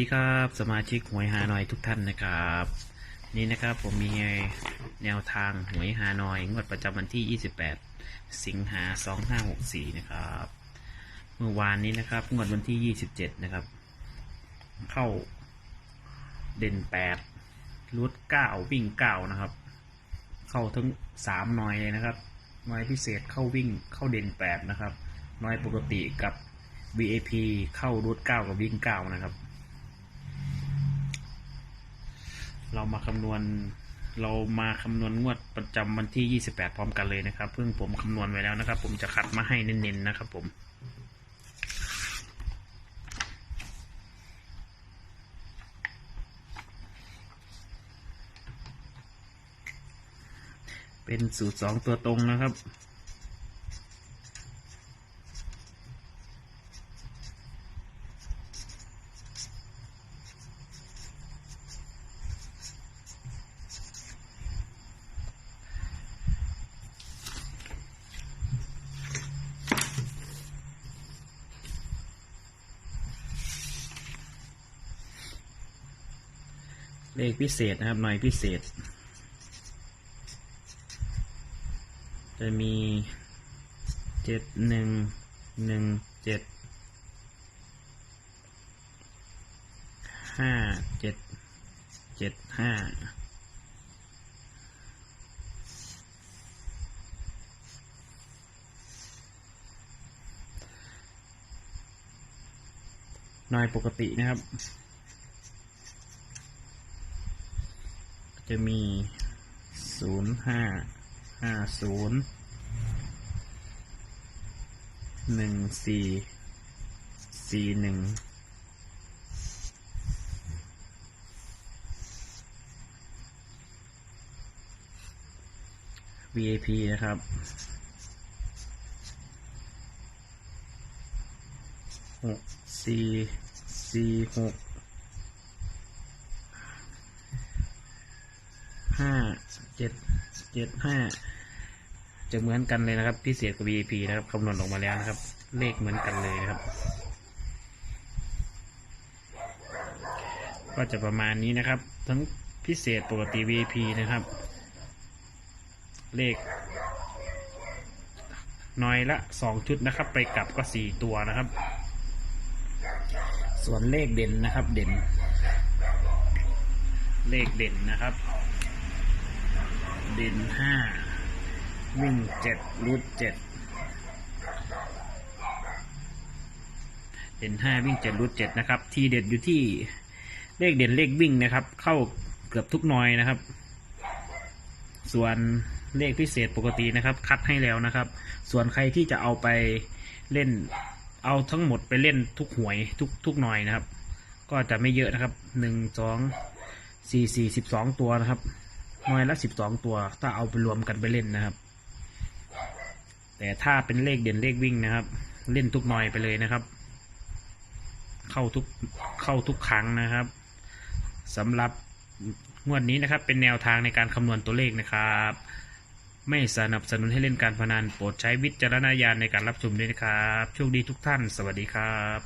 ดีครับสมาชิกหวยฮานอยทุกท่านนะครับ นี่นะครับผมมีแนวทางหวยฮานอยงวดประจำวันที่ 28 สิงหา 2564 นะครับ เมื่อวานนี้นะครับงวดวันที่ 27 นะครับ เข้าเด่น 8รุด9 วิ่ง 9 นะครับ เข้าทั้ง 3 หน่อยเลยนะครับหน่อยพิเศษเข้าวิ่งเข้าเด่น 8 นะครับหน่อยปกติกับ VAP เข้ารูท9กับวิ่ง9นะครับ เรามาคำนวณ เรามาคำนวณงวดประจำวันที่ 28 พร้อมกันเลยนะครับเพิ่งผมคำนวณไว้แล้วนะครับ ผมจะคัดมาให้เน้นๆนะครับ ผมเป็นสูตร2ตัวตรงนะครับ เลขพิเศษนะครับหน่อยพิเศษ จะมีเจ็ดหนึ่งหนึ่งเจ็ดห้าเจ็ดเจ็ดห้าหน่อยปกตินะครับ จะมีศูนย์ห้าห้าศูนย์หนึ่งสี่สี่หนึ่ง VIP นะครับหกสี่สี่หก ห้าเจ็ดเจ็ดห้าจะเหมือนกันเลยนะครับ พิเศษกับ VIP นะครับคำนวณออกมาแล้วนะครับ เลขเหมือนกันเลยนะครับ ก็จะประมาณนี้นะครับ ทั้งพิเศษปกติ VIP นะครับ เลข น้อยละสองชุดนะครับ ไปกลับก็สี่ตัวนะครับ ส่วนเลขเด่นนะครับ เด่น เลขเด่นนะครับ ด่นห้าวิ่งเจ็ดรูดเจ็ดเด่นห้าวิ่งเจ็ดรูดเจ็ดนะครับ ทีเด็ดอยู่ที่เลขเด่นเลขวิ่งนะครับ เข้าเกือบทุกหน่อยนะครับ ส่วนเลขพิเศษปกตินะครับ คัดให้แล้วนะครับ ส่วนใครที่จะเอาไปเล่นเอาทั้งหมดไปเล่นทุกหวยทุกทุกหน่อยนะครับ ก็จะไม่เยอะนะครับหนึ่งสองสี่สี่สิบสองตัวนะครับ หน่วยละสิบสองตัว ถ้าเอาไปรวมกันไปเล่นนะครับ แต่ถ้าเป็นเลขเด่นเลขวิ่งนะครับ เล่นทุกหน่วยไปเลยนะครับ เข้าทุกเข้าทุกครั้งนะครับสำหรับงวดนี้นะครับเป็นแนวทางในการคำนวณตัวเลขนะครับ ไม่สนับสนุนให้เล่นการพนันโปรดใช้วิจารณญาณในการรับชมด้วยนะครับโชคดีทุกท่าน สวัสดีครับ